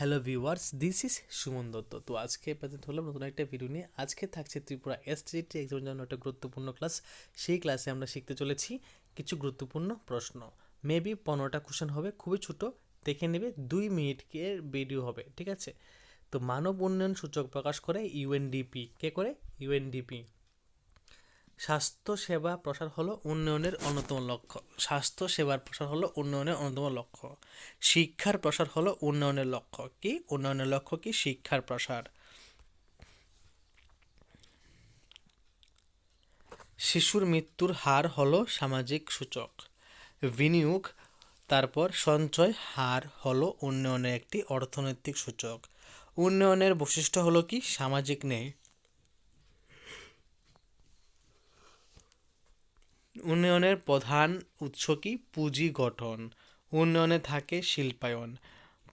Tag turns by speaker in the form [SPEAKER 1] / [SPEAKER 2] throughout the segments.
[SPEAKER 1] Hello viewers this is Suman Datta তো আজকে present হলাম নতুন একটা ভিডিও নিয়ে। আজকে থাকছে ত্রিপুরা এসটিটি এক্সামের জন্য একটা গুরুত্বপূর্ণ ক্লাস সেই ক্লাসে আমরা শিখতে চলেছি কিছু গুরুত্বপূর্ণ প্রশ্ন। মেবি পনেরোটা কোশ্চেন হবে, খুবই ছোট। দেখে নেবে, দুই মিনিটের ভিডিও হবে, ঠিক আছে? তো মানব উন্নয়ন সূচক প্রকাশ করে ইউএনডিপি কে করে? ইউএনডিপি স্বাস্থ্য সেবা প্রসার হলো উন্নয়নের অন্যতম লক্ষ্য। স্বাস্থ্য সেবার প্রসার হলো উন্নয়নের অন্যতম লক্ষ্য। শিক্ষার প্রসার হলো উন্নয়নের লক্ষ্য। কি? উন্নয়নের লক্ষ্য কি? শিক্ষার প্রসার। শিশুর মৃত্যুর হার হলো সামাজিক সূচক। বিনিয়োগ, তারপর সঞ্চয় হার হলো উন্নয়নের একটি অর্থনৈতিক সূচক। উন্নয়নের বৈশিষ্ট্য হলো কি? সামাজিক ন্যায়। উন্নয়নের প্রধান উৎস কি? পুঁজি গঠন। উন্নয়নে থাকে শিল্পায়ন।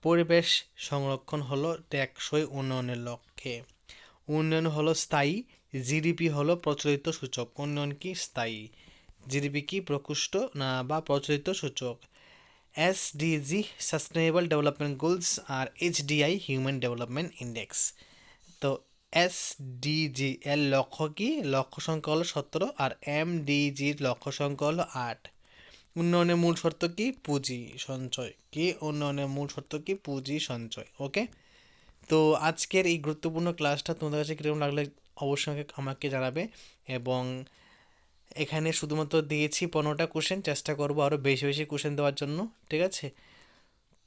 [SPEAKER 1] পরিবেশ সংরক্ষণ হলো টেকসই উন্নয়নের লক্ষ্যে। উন্নয়ন হলো স্থায়ী, জিডিপি হলো প্রচলিত সূচক। উন্নয়ন কি? স্থায়ী। জিডিপি কি? প্রকৃষ্ট না বা প্রচলিত সূচক? এসডিজি সাস্টেনেবল ডেভেলপমেন্ট গোলস আর এইচডিআই, হিউম্যান ডেভেলপমেন্ট ইন্ডেক্স। তো এসডিজি এর লক্ষ্য কি? লক্ষ্য সংখ্যা হলো সতেরো আর এমডিজির লক্ষ্য সংখ্যা হলো আট। উন্নয়নের মূল শর্ত কি? পুঁজি সঞ্চয়। কি? উন্নয়নের মূল শর্ত কি? পুঁজি সঞ্চয়। ওকে? তো আজকের এই গুরুত্বপূর্ণ ক্লাসটা তোমাদের কাছে কীরকম লাগলে অবশ্যই আমাকে জানাবে এবং এখানে শুধুমাত্র দিয়েছি পনেরোটা কোশ্চেন চেষ্টা করব আরও বেশি বেশি কোশ্চেন দেওয়ার জন্য, ঠিক আছে?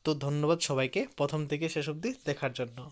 [SPEAKER 1] তো ধন্যবাদ সবাইকে। প্রথম থেকে শেষ অবধি দেখার জন্য।